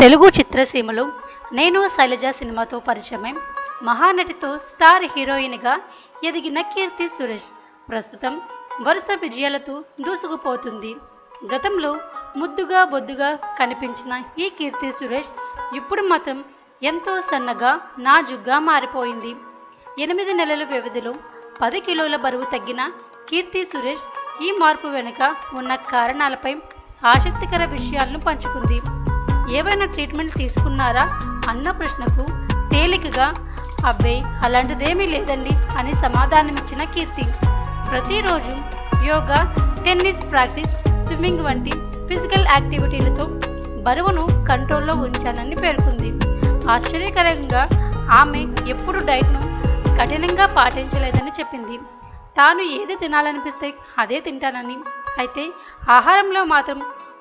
తెలుగు చిత్రసీమలో నేను శైలజ సినిమాతో పరిచయం మహానటితో స్టార్ హీరోయిన్గా ఎదిగిన కీర్తి సురేష్. ప్రస్తుతం వరుస విజయాలతో దూసుకుపోతుంది. గతంలో ముద్దుగా బొద్దుగా కనిపించిన ఈ కీర్తి సురేష్ ఇప్పుడు మాత్రం ఎంతో సన్నగా నాజుగ్గా మారిపోయింది. ఎనిమిది నెలల వ్యవధిలో పది కిలోల బరువు తగ్గిన కీర్తి సురేష్ ఈ మార్పు వెనుక ఉన్న కారణాలపై ఆసక్తికర విషయాలను పంచుకుంది. ఏవైనా ట్రీట్మెంట్ తీసుకున్నారా అన్న ప్రశ్నకు తేలికగా అబ్బే అలాంటిదేమీ లేదండి అని సమాధానమిచ్చిన కీర్తి. ప్రతిరోజు యోగా టెన్నిస్ ప్రాక్టీస్ స్విమ్మింగ్ వంటి ఫిజికల్ యాక్టివిటీలతో బరువును కంట్రోల్లో ఉంచానని పేర్కొంది. ఆశ్చర్యకరంగా ఆమె ఎప్పుడు డైట్ను కఠినంగా పాటించలేదని చెప్పింది. తాను ఏది తినాలనిపిస్తే అదే తింటానని. అయితే ఆహారంలో మాత్రం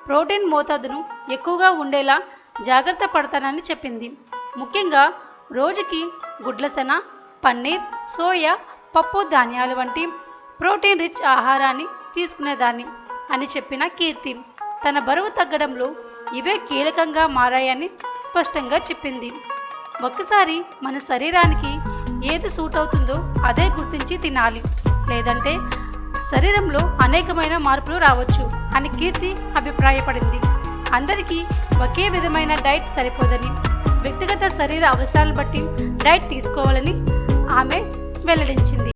ప్రోటీన్ మోతాదును ఎక్కువగా ఉండేలా జాగ్రత్త పడతానని చెప్పింది. ముఖ్యంగా రోజుకి గుడ్లసెన పన్నీర్ సోయా పప్పు ధాన్యాలు వంటి ప్రోటీన్ రిచ్ ఆహారాన్ని తీసుకునేదాన్ని అని చెప్పిన కీర్తి. తన బరువు తగ్గడంలో ఇవే కీలకంగా మారాయని స్పష్టంగా చెప్పింది. ఒక్కసారి మన శరీరానికి ఏది సూట్ అవుతుందో అదే గుర్తించి తినాలి. లేదంటే శరీరంలో అనేకమైన మార్పులు రావచ్చు. అని కీర్తి అభిప్రాయపడింది. అందరికీ ఒకే విధమైన డైట్ సరిపోదని వ్యక్తిగత శరీర అవసరాలు బట్టి డైట్ తీసుకోవాలని ఆమె వెల్లడించింది.